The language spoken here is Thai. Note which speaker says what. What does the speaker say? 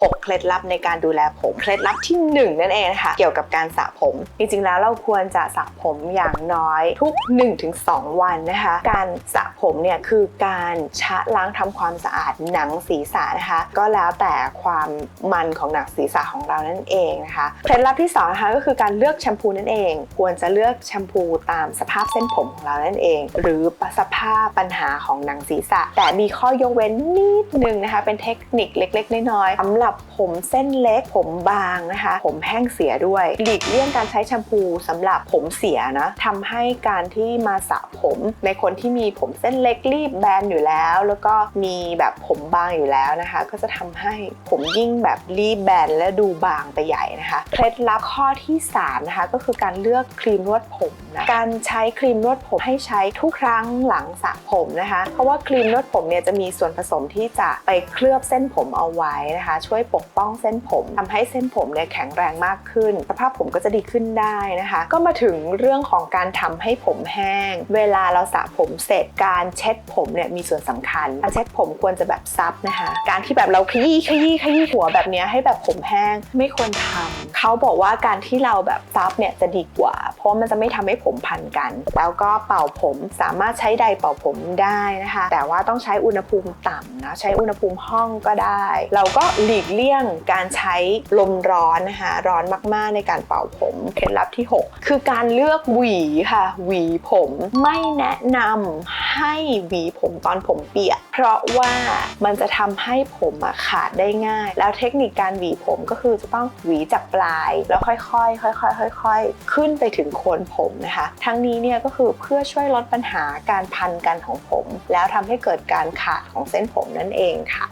Speaker 1: 6เค ล็ดลับในการดูแลผม เคล็ดลับที่ 1 นั่นเองนะคะเกี่ยวกับการสระผม จริงๆแล้วเราควรจะสระผมอย่างน้อยทุก 1-2 วันนะคะ การสระผมเนี่ยคือการชะล้างทำความสะอาดหนังศีรษะนะคะ ก็แล้วแต่ความมันของหนังศีรษะของเรานั่นเองนะคะเคล็ดลับที่2นะคะก็คือการเลือกแชมพูนั่นเอง ควรจะเลือกแชมพูตามสภาพเส้นผมของเรานั่นเอง หรือสภาพปัญหาของหนังศีรษะ แต่มีข้อยกเว้นนิดนึงนะคะ เป็นเทคนิคเล็กๆน้อยๆสำหรับผผมเส้นเล็ก ผมบางนะคะ ผมแห้งเสียด้วย หลีกเลี่ยงการใช้แชมพูสำหรับผมเสียนะทำให้การที่มาสระผมในคนที่มีผมเส้นเล็กรีบแบนอยู่แล้ว แล้วก็มีแบบผมบางอยู่แล้วนะคะ ก็จะทำให้ผมยิ่งแบบรีบแบนและดูบางไปใหญ่นะคะเคล็ดลับข้อที่3นะคะก็คือการเลือกครีมนวดผมนะการใช้ครีมนวดผมให้ใช้ทุกครั้งหลังสระผมนะคะ เพราะว่าครีมนวดผมเนี่ยจะมีส่วนผสมที่จะไปเคลือบเส้นผมเอาไว้นะคะ ช่วยปกป้องเส้นผมทำให้เส้นผมเนี่ยแข็งแรงมากขึ้น สภาพผมก็จะดีขึ้นได้นะคะ ก็มาถึงเรื่องของการทำให้ผมแห้ง เวลาเราสระผมเสร็จการเช็ดผมเนี่ยมีส่วนสำคัญการเช็ดผมควรจะแบบซับนะคะ การที่แบบเราขยี้ขยี้ขยี้หัวแบบนี้ให้แบบผมแห้งไม่ควรทำเขาบอกว่าการที่เราแบบซับเนี่ยจะดีกว่า ราะมันจะไม่ทำให้ผมพันกัน แล้วก็เป่าผมสามารถใช้ไดร์เป่าผมได้นะคะ แต่ว่าต้องใช้อุณหภูมิต่ำนะใช้อุณหภูมิห้องก็ได้ เราก็หลีกเลี่ยงการใช้ลมร้อนนะคะร้อนมากๆในการเป่าผมเคล็ดลับที่ 6 คือการเลือกหวีค่ะ หวีผมไม่แนะนำให้หวีผมตอนผมเปียก เพราะว่ามันจะทำให้ผมขาดได้ง่าย แล้วเทคนิคการหวีผมก็คือจะต้องหวีจากปลาย แล้วค่อยๆ ค่อยๆ ค่อย ๆ ขึ้นไปถึงโคนผมนะคะ ทั้งนี้เนี่ยก็คือเพื่อช่วยลดปัญหาการพันกันของผม แล้วทำให้เกิดการขาดของเส้นผมนั่นเองค่ะ